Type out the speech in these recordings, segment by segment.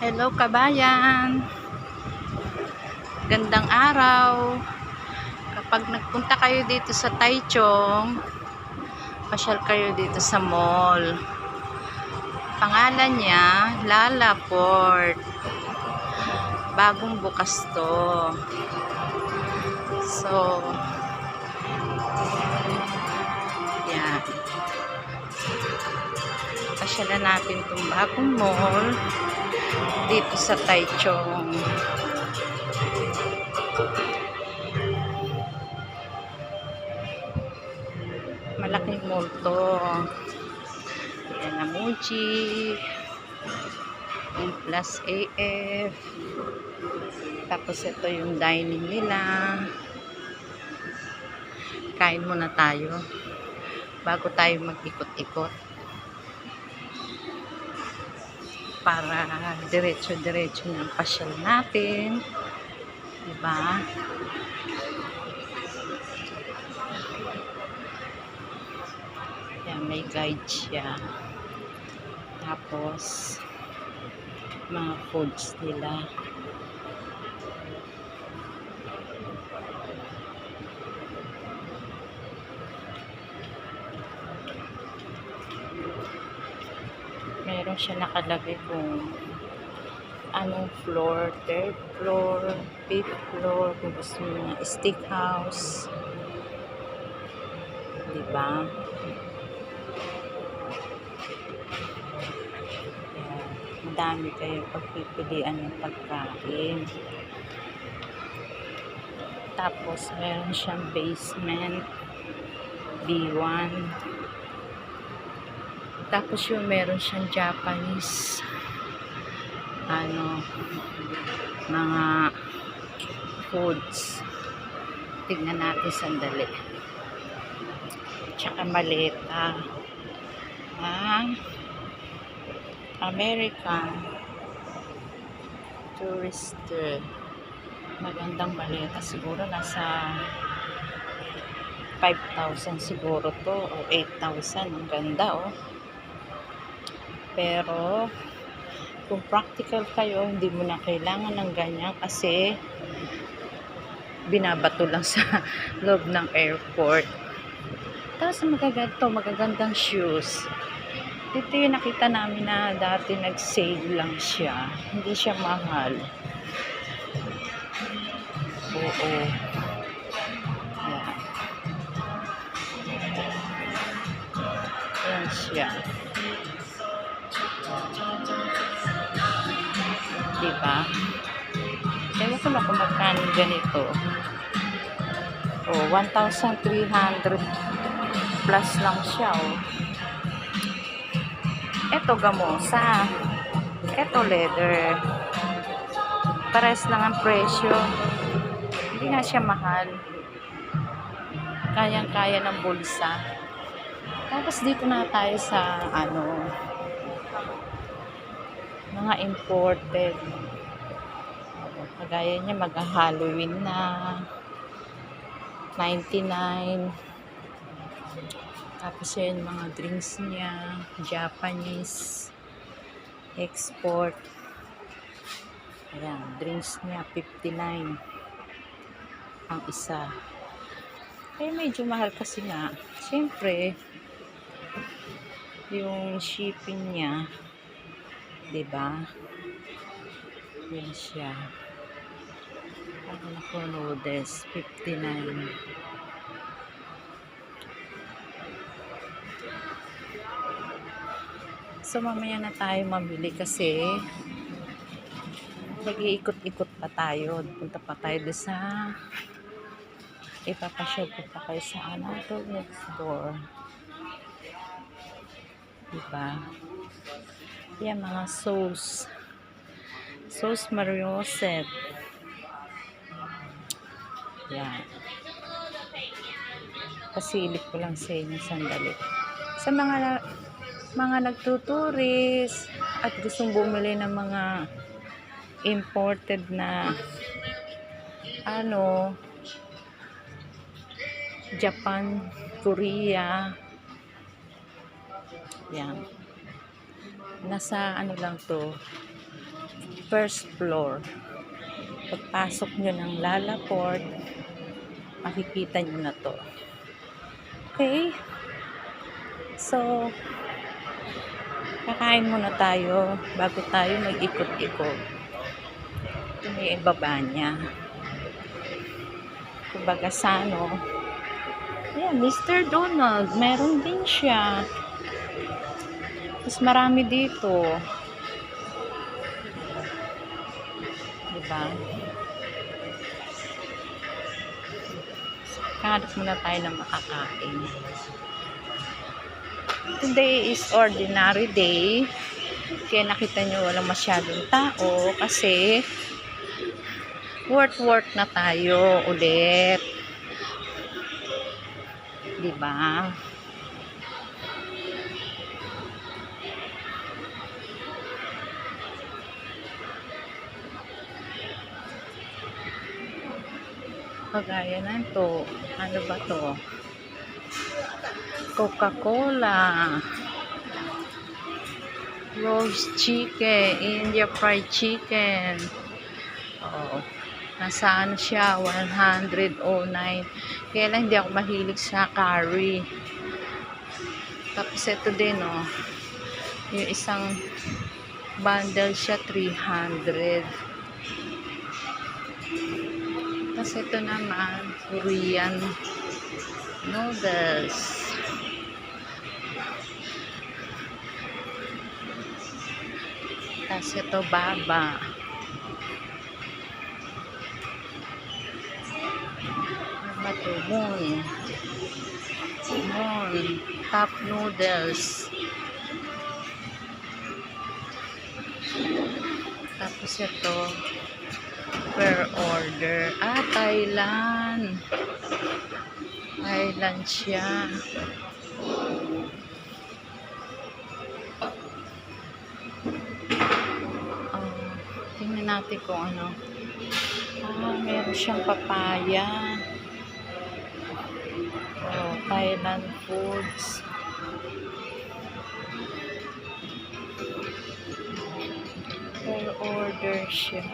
Hello kabayan. Gandang araw. Kapag nagpunta kayo dito sa Taichung, pasyal kayo dito sa mall. Pangalan niya, Lala Port. Bagong bukas to. So, yan. Pasyalan natin itong bagong mall dito sa Taichung. Malaking mall to. Yan ang Muji. Plus AF. Tapos ito yung dining nila. Kain muna tayo bago tayo mag-ikot-ikot para diretso-diretso ng pasyal natin. Diba? Yan, may guide siya. Tapos, mga foods nila. Meron siya nakalagay kung anong floor, third floor, fifth floor, kung gusto mo ng steakhouse. Diba? Ayan. Madami kayo pagpipilian ng pagkain. Tapos, meron siyang basement, B1. Tapos yung meron siyang Japanese ano mga foods. Tignan natin sandali. Tsaka maleta ang American tourister. Magandang maleta. Siguro nasa 5,000 siguro to o 8,000. Ang ganda oh. Pero, kung practical kayo, hindi mo na kailangan ng ganyan kasi binabato lang sa loob ng airport. Tapos magaganto, magagandang shoes. Dito yung nakita namin na dati nag-sale lang siya. Hindi siya mahal. Oo. Ayan. Ayan siya. Ko na kung magkano ganito. Oh, 1,300 plus lang siya, oh. Ito gamosa. Ito leather. Pares lang ang presyo. Hindi nga siya mahal. Kayang-kaya ng bulsa. Tapos dito na tayo sa ano mga imported. Kagaya niya mag-Halloween na 99. Tapos yun mga drinks niya, Japanese export. Ayan, drinks niya 59 ang isa. Kaya medyo mahal kasi nga. Siyempre, yung shipping niya, 'di ba? Yan siya. Noodles, 59. So mamaya na tayo mamili kasi nag-iikot-ikot pa tayo. Punta pa tayo doon sa ipapasyal ko pa kayo sa Anatol next door. Diba? Yan mga sauce. Sauce Marioset. Yan. Pasilip ko lang sa inyo sandali. Sa mga mga nagtuturis at gustong bumili ng mga imported na ano Japan, Korea yan nasa ano lang to first floor. Pagpasok nyo ng Lalaport, makikita nyo na to. Okay? So, kakain muna tayo bago tayo mag-ikot-ikot. Ito may ibaba niya. Kumbaga sa ano, yeah, Mr. Donald, meron din siya. Mas marami dito. Diba? Hanap muna tayo ng makakain. Today is ordinary day. Kaya nakita nyo walang masyadong tao kasi work-work na tayo ulit. Diba? Kagaya na to. Ano ba to? Coca-Cola. Roast chicken. India fried chicken. Oo. Nasa ano siya? 109. Kaya lang hindi ako mahilig sa curry. Tapos ito din, oh. Yung isang bundle siya, 300. Tapos ito naman, Korean noodles. Tapos ito, baba. Ano ito? Moon. Moon. Cup noodles. Tapos ito, per order. Ah, Thailand. Thailand siya. Oh, tingnan natin kung ano. Ah, meron siyang papaya. Oh, Thailand foods. Order siya.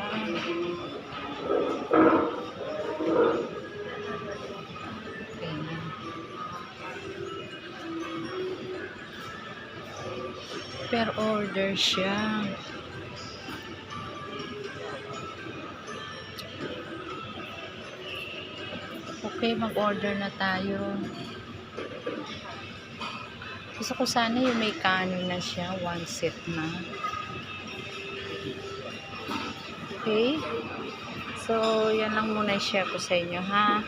Per order siya. Okay, mag-order na tayo. Gusto ko sana yung may kanin na siya, one set na. Okay? So, yan lang muna i-share ko sa inyo, ha?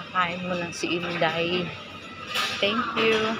Kakain mo lang si Inday. Thank you.